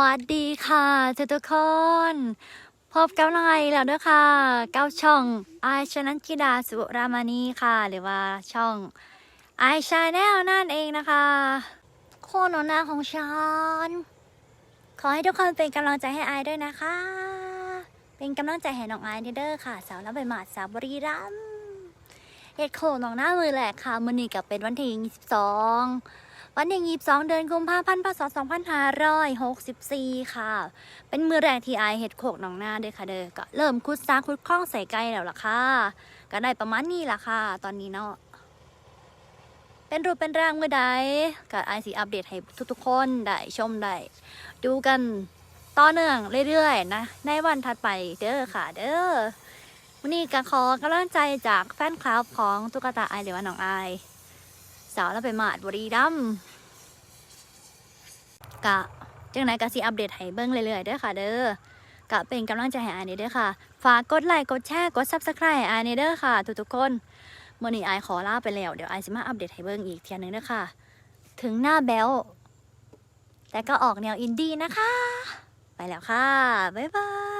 วัสดีค่ะทุกทุกคน พบกับน้องไอแล้วด้วยค่ะเก้าช่องไอชนันกิดาสุรามานีค่ะ หรือว่าช่องไอชาแนลนั่นเองนะคะโคนหนหน้าของฉันขอให้ทุกคนเป็นกำลังใจให้ไอด้วยนะคะ เป็นกำลังใจให้น้องไอเด้อค่ะ สาวรับใบหมาดสาวบรีรัมเฮ็ดโคน้องหน้ามือแหละค่ะมือนี้กับเป็นวันที่22 วันที่22เดือนกุมภาพันธ์พศ2564ค่ะ เป็นมือแรกที่ไอเห็ดโขกหนองหน้าเด้อค่ะเด้อก็เริ่มคุดซาคุดคล้องใส่ไก่แล้วล่ะค่ะ ก็ได้ประมาณนี้ล่ะค่ะ ตอนนี้เนาะเป็นรูปเป็นร่างเมื่อใดก็ไอายสิอัปเดตให้ทุกๆคนได้ชมได้ดูกันต่อเนื่องเรื่อยๆ นะ ในวันถัดไปเด้อค่ะ เด้อวันนี้ก็ขอกำลังใจจากแฟนคลับของตุ๊กตาไอหรือว่าน้องไอ สาวแล้วไปมาดบุรีรัมกะจังไหนกะสิอัปเดตให้เบิ้งเรื่อยๆด้อค่ะ เด้อกะเป็นกำลังใจให้อายนี่เด้อค่ะ ฝากกดไลค์กดแชร์กด Subscribe ให้อายนี่เด้อค่ะ ทุกๆคนเมื่อนี้อขอลาไปแล้วเดี๋ยวไอายสิมาอัปเดตให้เบิ้งอีกเทียนึงด้อค่ะ ถึงหน้าแบลแต่ก็ออกแนวอินดี้นะคะ ไปแล้วค่ะ บ๊ายบาย